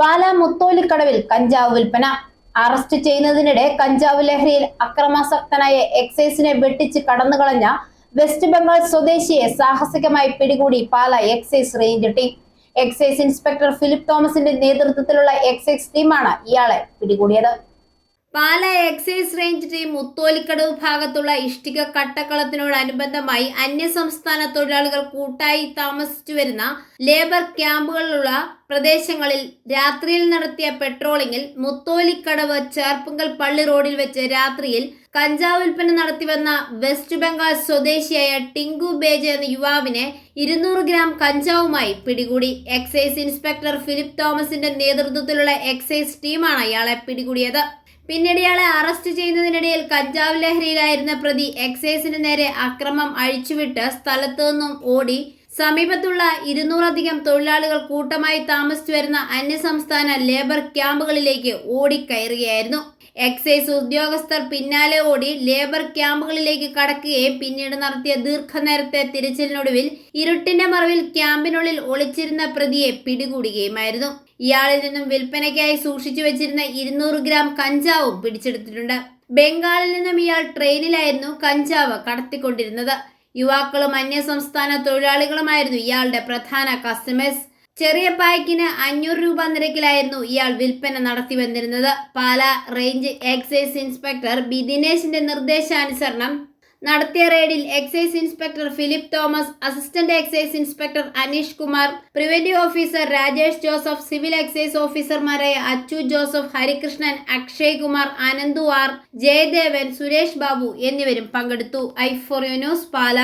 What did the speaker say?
പാലാ മുത്തോലിക്കടവിൽ കഞ്ചാവ് വിൽപ്പന. അറസ്റ്റ് ചെയ്യുന്നതിനിടെ കഞ്ചാവ് ലഹരിയിൽ അക്രമാസക്തനായ എക്സൈസിനെ വെട്ടിച്ച് കടന്നുകളഞ്ഞ വെസ്റ്റ് ബംഗാൾ സ്വദേശിയെ സാഹസികമായി പിടികൂടി Pala excise range team. Excise inspector Philip തോമസിന്റെ നേതൃത്വത്തിലുള്ള എക്സൈസ് ടീമാണ് ഇയാളെ പിടികൂടിയത്. Pala excise range team Mutholikadavu ഭാഗത്തുള്ള ഇഷ്ടിക കട്ടക്കളത്തിനോടനുബന്ധമായി അന്യസംസ്ഥാന തൊഴിലാളികൾ കൂട്ടായി താമസിച്ചു വരുന്ന ലേബർ ക്യാമ്പുകളിലുള്ള പ്രദേശങ്ങളിൽ രാത്രിയിൽ നടത്തിയ പെട്രോളിംഗിൽ മുത്തോലിക്കടവ് ചേർപ്പുങ്കൽ പള്ളി റോഡിൽ വെച്ച് രാത്രിയിൽ കഞ്ചാവ് വിൽപ്പന നടത്തിവന്ന വെസ്റ്റ് ബംഗാൾ സ്വദേശിയായ ടിങ്കു ബേജ എന്ന യുവാവിനെ ഇരുന്നൂറ് ഗ്രാം കഞ്ചാവുമായി പിടികൂടി. എക്സൈസ് ഇൻസ്പെക്ടർ ഫിലിപ്പ് തോമസിന്റെ നേതൃത്വത്തിലുള്ള എക്സൈസ് ടീമാണ് ഇയാളെ പിടികൂടിയത്. പിന്നീട് ഇയാളെ അറസ്റ്റ് ചെയ്യുന്നതിനിടയിൽ കഞ്ചാവ് ലഹരിയിലായിരുന്ന പ്രതി എക്സൈസിന് നേരെ അക്രമം അഴിച്ചുവിട്ട് സ്ഥലത്തു നിന്നും ഓടി സമീപത്തുള്ള ഇരുന്നൂറധികം തൊഴിലാളികൾ കൂട്ടമായി താമസിച്ചു വരുന്ന അന്യസംസ്ഥാന ലേബർ ക്യാമ്പുകളിലേക്ക് ഓടിക്കയറുകയായിരുന്നു. എക്സൈസ് ഉദ്യോഗസ്ഥർ പിന്നാലെ ഓടി ലേബർ ക്യാമ്പുകളിലേക്ക് കടക്കുകയും പിന്നീട് നടത്തിയ ദീർഘനേരത്തെ തിരച്ചിലിനൊടുവിൽ ഇരുട്ടിന്റെ മറവിൽ ക്യാമ്പിനുള്ളിൽ ഒളിച്ചിരുന്ന പ്രതിയെ പിടികൂടുകയുമായിരുന്നു. ഇയാളിൽ നിന്നും വിൽപ്പനയ്ക്കായി സൂക്ഷിച്ചു വെച്ചിരുന്ന ഇരുന്നൂറ് ഗ്രാം കഞ്ചാവും പിടിച്ചെടുത്തിട്ടുണ്ട്. ബംഗാളിൽ നിന്നും ഇയാൾ ട്രെയിനിലായിരുന്നു കഞ്ചാവ് കടത്തിക്കൊണ്ടിരുന്നത്. യുവാക്കളും അന്യസംസ്ഥാന തൊഴിലാളികളുമായിരുന്നു ഇയാളുടെ പ്രധാന കസ്റ്റമേഴ്സ് ചെറിയ പായ്ക്കിന് അഞ്ഞൂറ് രൂപ നിരക്കിലായിരുന്നു ഇയാൾ വിൽപ്പന നടത്തി വന്നിരുന്നത് Pala range excise inspector B. ദിനേശിന്റെ നിർദ്ദേശാനുസരണം നടത്തിയ റെയ്ഡിൽ excise inspector Philip Thomas assistant excise inspector Aneesh Kumar preventive officer Rajesh Joseph civil excise ഓഫീസർമാരായ അച്ചു ജോസഫ് ഹരികൃഷ്ണൻ അക്ഷയ് കുമാർ അനന്തു ആർ ജയദേവൻ സുരേഷ് ബാബു എന്നിവരും പങ്കെടുത്തു. I four news Pala.